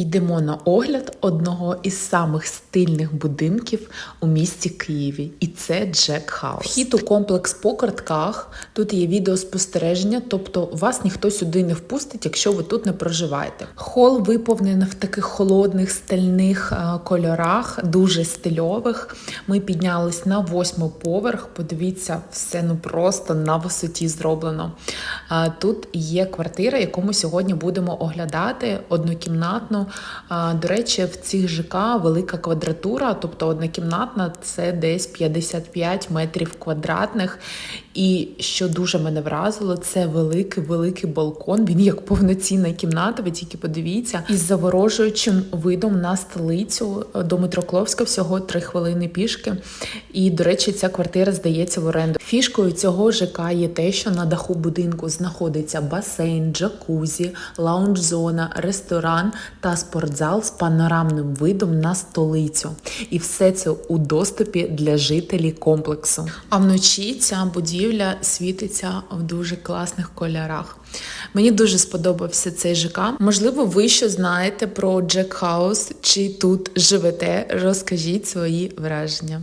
Йдемо на огляд одного із самих стильних будинків у місті Києві, і це Джек Хаус. Вхід у комплекс по картках. Тут є відеоспостереження, тобто вас ніхто сюди не впустить, якщо ви тут не проживаєте. Хол виповнений в таких холодних стальних е, кольорах, дуже стильових. Ми піднялись на восьмий поверх. Подивіться, все ну просто на висоті зроблено. Е, Тут є квартира, яку ми сьогодні будемо оглядати однокімнатну. До речі, в цих ЖК велика квадратура, тобто однокімнатна це десь 55 метрів квадратних. І що дуже мене вразило, це великий великий балкон. Він як повноцінна кімната. Ви тільки подивіться, із заворожуючим видом на столицю до Митрокловська всього 3 хвилини пішки. І, до речі, ця квартира здається в оренду. Фішкою цього ЖК є те, що на даху будинку знаходиться басейн, джакузі, лаунж-зона, ресторан та спортзал з панорамним видом на столицю. І все це у доступі для жителів комплексу. А вночі ця будівля світиться в дуже класних кольорах. Мені дуже сподобався цей ЖК. Можливо, ви що знаєте про Джек Хаус чи тут живете? Розкажіть свої враження.